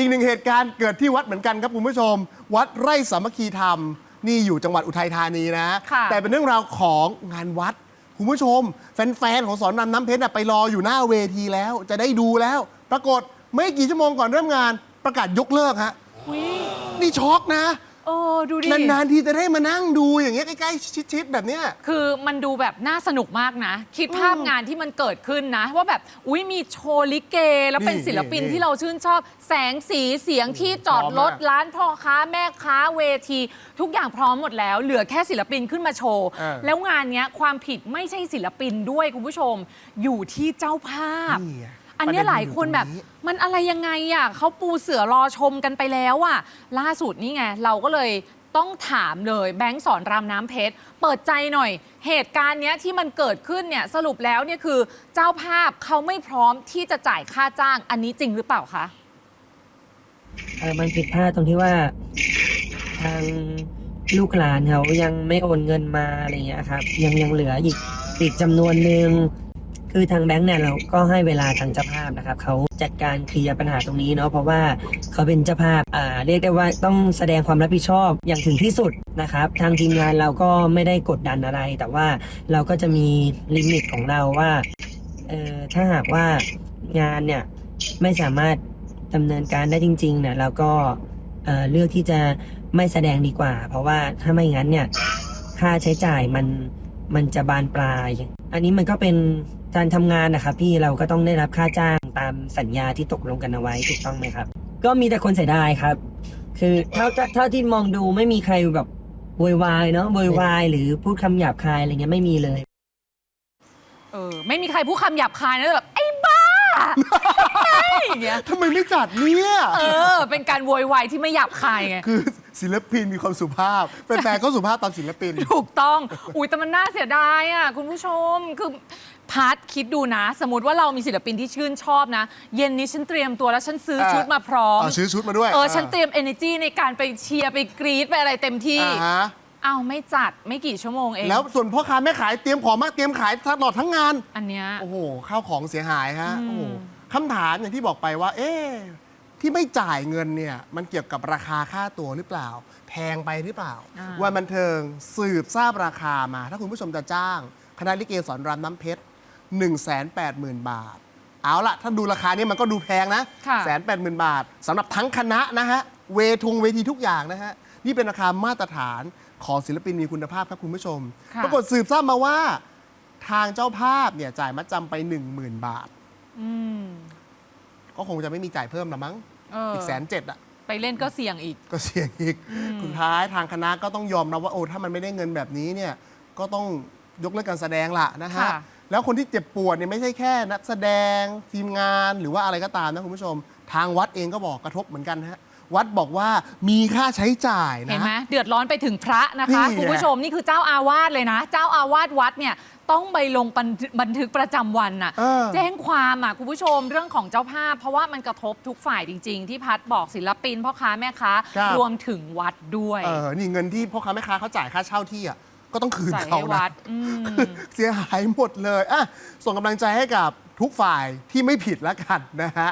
อีกหนึ่งเหตุการณ์เกิดที่วัดเหมือนกันครับคุณผู้ชม วัดไร่สามัคคีธรรม นี่อยู่จังหวัดอุทัยธานีนะ ค่ะ แต่เป็นเรื่องราวของงานวัด คุณผู้ชม แฟนๆของสอนรามน้ำเพชรน่ะไปรออยู่หน้าเวทีแล้ว จะได้ดูแล้ว ปรากฏไม่กี่ชั่วโมงก่อนเริ่มงานประกาศยกเลิกฮะอุ๊ยนี่ช็อกนะ เออดูดิ นานๆทีจะได้มานั่งดูอย่างเงี้ยใกล้ๆชิดๆแบบเนี้ย คือมันดูแบบน่าสนุกมากนะ คิดภาพงานที่มันเกิดขึ้นนะ ว่าแบบอุ้ยมีโชว์ลิเก แล้วเป็นนี่ศิลปินนี่ที่เราชื่นชอบ แสงสีเสียงที่จอดพร้อมรถมากร้านพ่อค้าแม่ค้าเวที ทุกอย่างพร้อมหมดแล้ว เหลือแค่ศิลปินขึ้นมาโชว์ เออ แล้วงานเนี้ยความผิดไม่ใช่ศิลปินด้วยคุณผู้ชม อยู่ที่เจ้าภาพ นี่ไง อันเนี้ยประเด็นหลายคนแบบอยู่ตรงนี้มันอะไรยังไงอะเขาปูเสือรอชมกันไปแล้วอะล่าสุดนี่ไง เราก็เลยต้องถามเลยแบงค์สอนรามน้ำเพชร เปิดใจหน่อย เหตุการณ์เนี้ยที่มันเกิดขึ้นเนี่ยสรุปแล้วเนี่ยคือเจ้าภาพเขาไม่พร้อมที่จะจ่ายค่าจ้างอันนี้จริงหรือเปล่าคะ เออมันผิดพลาดตรงที่ว่าทางลูกหลานเขายังไม่โอนเงินมาอะไรเงี้ยครับ ยังยังเหลืออีกอีกจำนวนหนึ่ง คือทางแบงค์เนี่ยเราก็ให้เวลาทางเจ้าภาพนะครับเขาจัดการเคลียร์ปัญหาตรงนี้เนาะเพราะว่าเขาเป็นเจ้าภาพอ่าเรียกได้ว่าต้องแสดงความรับผิดชอบอย่างถึงที่สุดนะครับ ทางทีมงานเราก็ไม่ได้กดดันอะไร แต่ว่าเราก็จะมีลิมิตของเราว่าเออถ้าหากว่างานเนี่ยไม่สามารถดำเนินการได้จริงๆเนี่ยเราก็เอ่อเลือกที่จะไม่แสดงดีกว่า เพราะว่าถ้าไม่งั้นเนี่ยค่าใช้จ่ายมันมันจะบานปลาย อันนี้มันก็เป็น การทำงานนะครับพี่เราก็ต้องได้รับค่าจ้างตามสัญญาที่ตกลงกันเอาไว้ถูกต้องไหมครับ ก็มีแต่คนเสียดายครับ คือเท่าเท่าที่มองดูไม่มีใครแบบโวยวายเนาะโวยวายหรือพูดคำหยาบคายอะไรเงี้ยไม่มีเลย เออ ไม่มีใครพูดคำหยาบคายนะแบบไอ้บ้าอย่างเงี้ยทำไมไม่จัดเนี่ยเออ เป็นการโวยวายที่ไม่หยาบคายไงคือศิลปินมีความสุภาพแฟนๆก็สุภาพตามศิลปิน ถูกต้อง อุ้ยแต่มันน่าเสียดายอะคุณผู้ชมคือ พัดคิดดูนะ สมมติว่าเรามีศิลปินที่ชื่นชอบนะ เย็นนี้ฉันเตรียมตัวแล้วฉันซื้อเออ ชุดมาพร้อม เอาซื้อชุดมาด้วยเออ ฉันเตรียม energy ในการไปเชียร์ไปกรี๊ดไปอะไรเต็มที่ อ่าฮะเอาไม่จัดไม่กี่ชั่วโมงเองแล้วส่วนพ่อค้าแม่ขายเตรียมของมาเตรียมขายตลอดทั้งงาน อันเนี้ย โอ้โหข้าวของเสียหายฮะอืม โอ้โหคำถามอย่างที่บอกไปว่า เอ๊ะที่ไม่จ่ายเงินเนี่ย มันเกี่ยวกับราคาค่าตัวหรือเปล่า แพงไปหรือเปล่า อ่า วันบันเทิงสืบทราบราคามา ถ้าคุณผู้ชมจะจ้าง คณะลิเกสอนรามน้ำเพชร 1 8 0 0 0 0 บาท เอาละถ้าดูราคานี้มันก็ดูแพงนะค่ะ แสนแปดหมื่นบาทสำหรับทั้งคณะนะฮะ เวทุงเวทีทุกอย่างนะฮะ นี่เป็นราคามาตรฐานของศิลปินมีคุณภาพครับคุณผู้ชม ค่ะ ปรากฏสืบทราบมาว่าทางเจ้าภาพเนี่ยจ่ายมัดจำไป 10,000 บาท อืมก็คงจะไม่มีจ่ายเพิ่มละมั้งเอออีกแสนเจ็ดอะไปเล่นก็เสี่ยงอีก ก็เสี่ยงอีกสุดท้ายทางคณะก็ต้องยอมรับว่าโอ้ถ้ามันไม่ได้เงินแบบนี้เนี่ยก็ต้องยกเลิกการแสดงละนะฮะ ค่ะ แล้วคนที่เจ็บปวดเนี่ยไม่ใช่แค่นักแสดงทีมงานหรือว่าอะไรก็ตามนะคุณผู้ชม ทางวัดเองก็บอกกระทบเหมือนกันฮะวัดบอกว่ามีค่าใช้จ่ายนะ เห็นไหมเดือดร้อนไปถึงพระนะคะ นี่ไง คุณผู้ชมนี่คือเจ้าอาวาสเลยนะ เจ้าอาวาสวัดเนี่ยต้องไปลงบันทึกบันทึกประจำวันน่ะ เออ แจ้งความอะคุณผู้ชมเรื่องของเจ้าภาพ เพราะว่ามันกระทบทุกฝ่ายจริง ๆ ที่พัดบอกศิลปินพ่อค้าแม่ค้าครับ รวมถึงวัดด้วย เออนี่เงินที่พ่อค้าแม่ค้าเขาจ่ายค่าเช่าที่อะ ก็ต้องคืนจ่ายเขาให้นะวัดอืมเสียหายหมดเลยอะส่งกำลังใจให้กับทุกฝ่ายที่ไม่ผิดแล้วกันนะฮะ